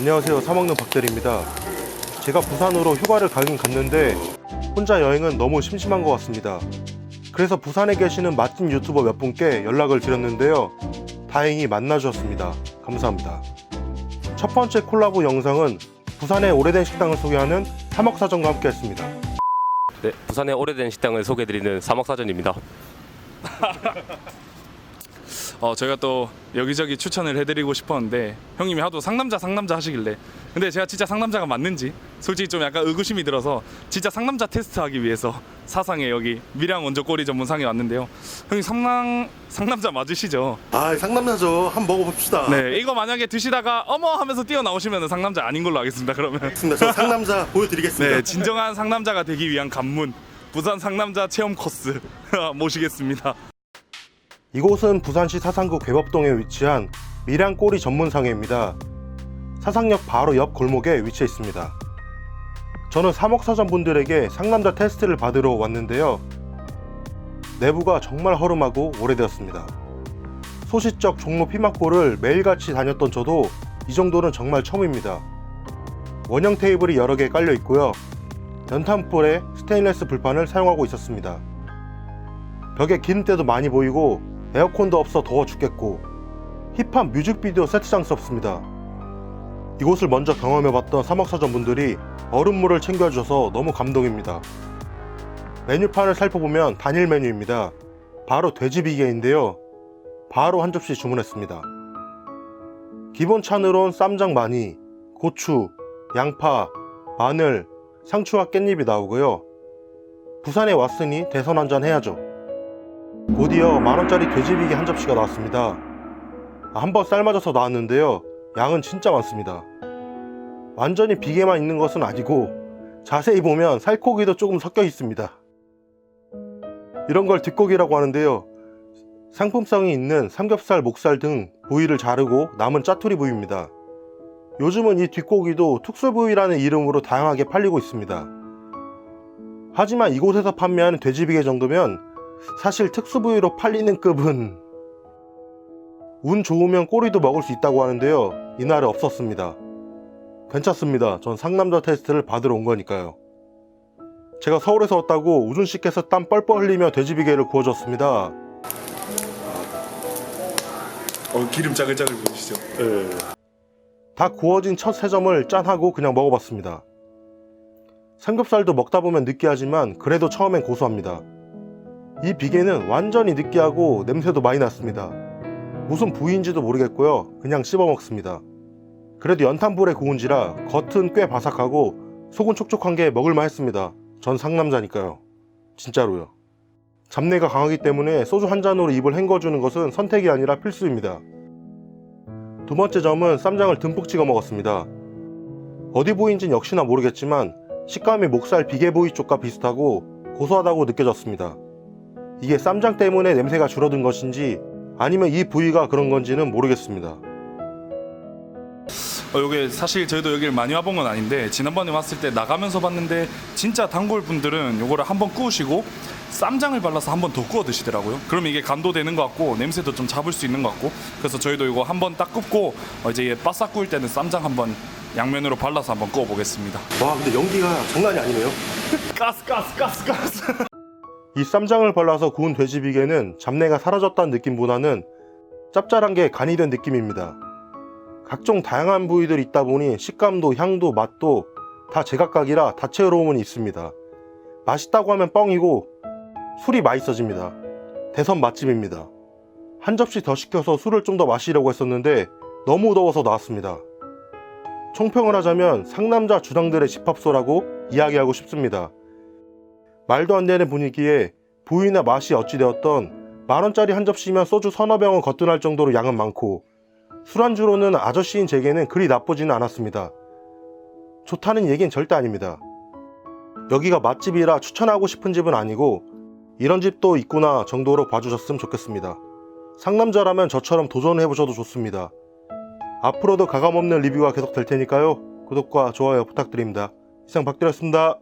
안녕하세요. 사먹는 박대리입니다. 제가 부산으로 휴가를 가긴 갔는데 혼자 여행은 너무 심심한 것 같습니다. 그래서 부산에 계시는 맛집 유튜버 몇 분께 연락을 드렸는데요. 다행히 만나주셨습니다. 감사합니다. 첫 번째 콜라보 영상은 부산의 오래된 식당을 소개하는 사먹사전과 함께 했습니다. 네, 부산의 오래된 식당을 소개해드리는 사막사전입니다. 어, 저희가 또 여기저기 추천을 해드리고 싶었는데 형님이 하도 상남자 상남자 하시길래 근데 제가 진짜 상남자가 맞는지 솔직히 좀 약간 의구심이 들어서 진짜 상남자 테스트하기 위해서 사상에 여기 밀양 원조 꼬리 전문상에 왔는데요 형님 상남 상남자 맞으시죠? 아, 상남자죠. 한번 먹어봅시다. 네 이거 만약에 드시다가 어머 하면서 뛰어나오시면 상남자 아닌 걸로 하겠습니다 그러면 알겠습니다. 저 상남자 보여드리겠습니다. 네 진정한 상남자가 되기 위한 관문 부산 상남자 체험 코스 모시겠습니다 이곳은 부산시 사상구 괴법동에 위치한 밀양 꼬리 전문상회입니다. 사상역 바로 옆 골목에 위치해 있습니다. 저는 사목사전 분들에게 상남자 테스트를 받으러 왔는데요. 내부가 정말 허름하고 오래되었습니다. 소시적 종로 피막골을 매일같이 다녔던 저도 이 정도는 정말 처음입니다. 원형 테이블이 여러 개 깔려 있고요. 연탄불에 스테인레스 불판을 사용하고 있었습니다. 벽에 기름때도 많이 보이고 에어컨도 없어 더워 죽겠고 힙한 뮤직비디오 세트장스럽습니다. 이곳을 먼저 경험해봤던 사막사전 분들이 얼음물을 챙겨주셔서 너무 감동입니다. 메뉴판을 살펴보면 단일 메뉴입니다. 바로 돼지비계인데요. 바로 한 접시 주문했습니다. 기본 찬으론 쌈장 많이, 고추, 양파, 마늘, 상추와 깻잎이 나오고요. 부산에 왔으니 대선 한잔 해야죠. 곧이어 만원짜리 돼지비계 한 접시가 나왔습니다. 한 번 삶아져서 나왔는데요. 양은 진짜 많습니다. 완전히 비계만 있는 것은 아니고 자세히 보면 살코기도 조금 섞여 있습니다. 이런 걸 뒷고기라고 하는데요. 상품성이 있는 삼겹살, 목살 등 부위를 자르고 남은 짜투리 부위입니다. 요즘은 이 뒷고기도 특수부위라는 이름으로 다양하게 팔리고 있습니다. 하지만 이곳에서 판매하는 돼지비계 정도면 사실 특수부위로 팔리는 급은 운 좋으면 꼬리도 먹을 수 있다고 하는데요. 이날에 없었습니다. 괜찮습니다. 전 상남자 테스트를 받으러 온 거니까요. 제가 서울에서 왔다고 우준 씨께서 땀 뻘뻘 흘리며 돼지비계를 구워줬습니다. 어, 기름 짜글짜글 보이시죠? 다 구워진 첫 세 점을 짠하고 그냥 먹어봤습니다. 삼겹살도 먹다 보면 느끼하지만 그래도 처음엔 고소합니다. 이 비계는 완전히 느끼하고 냄새도 많이 났습니다. 무슨 부위인지도 모르겠고요. 그냥 씹어 먹습니다. 그래도 연탄불에 구운지라 겉은 꽤 바삭하고 속은 촉촉한 게 먹을만 했습니다. 전 상남자니까요. 진짜로요. 잡내가 강하기 때문에 소주 한 잔으로 입을 헹궈주는 것은 선택이 아니라 필수입니다. 두 번째 점은 쌈장을 듬뿍 찍어 먹었습니다. 어디 부위인지는 역시나 모르겠지만 식감이 목살 비계 부위 쪽과 비슷하고 고소하다고 느껴졌습니다. 이게 쌈장 때문에 냄새가 줄어든 것인지 아니면 이 부위가 그런 건지는 모르겠습니다. 어, 요게 사실 저희도 여기를 많이 와본 건 아닌데 지난번에 왔을 때 나가면서 봤는데 진짜 단골 분들은 요거를 한번 구우시고 쌈장을 발라서 한번 더 구워 드시더라고요. 그럼 이게 간도 되는 것 같고 냄새도 좀 잡을 수 있는 것 같고 그래서 저희도 이거 한번 딱 굽고 어, 이제 얘 바싹 구울 때는 쌈장 한번 양면으로 발라서 한번 구워 보겠습니다. 와 근데 연기가 장난이 아니네요. 가스 가스 가스 가스. 이 쌈장을 발라서 구운 돼지 비계는 잡내가 사라졌다는 느낌보다는 짭짤한 게 간이 된 느낌입니다. 각종 다양한 부위들이 있다 보니 식감도 향도 맛도 다 제각각이라 다채로움은 있습니다. 맛있다고 하면 뻥이고 술이 맛있어집니다. 대선 맛집입니다. 한 접시 더 시켜서 술을 좀 더 마시려고 했었는데 너무 더워서 나왔습니다. 총평을 하자면 상남자 주당들의 집합소라고 이야기하고 싶습니다. 말도 안 되는 분위기에 부위나 맛이 어찌되었던 만원짜리 한 접시면 소주 서너 병은 거뜬할 정도로 양은 많고 술안주로는 아저씨인 제게는 그리 나쁘지는 않았습니다. 좋다는 얘기는 절대 아닙니다. 여기가 맛집이라 추천하고 싶은 집은 아니고 이런 집도 있구나 정도로 봐주셨으면 좋겠습니다. 상남자라면 저처럼 도전해보셔도 좋습니다. 앞으로도 가감없는 리뷰가 계속 될 테니까요. 구독과 좋아요 부탁드립니다. 이상 박대였습니다.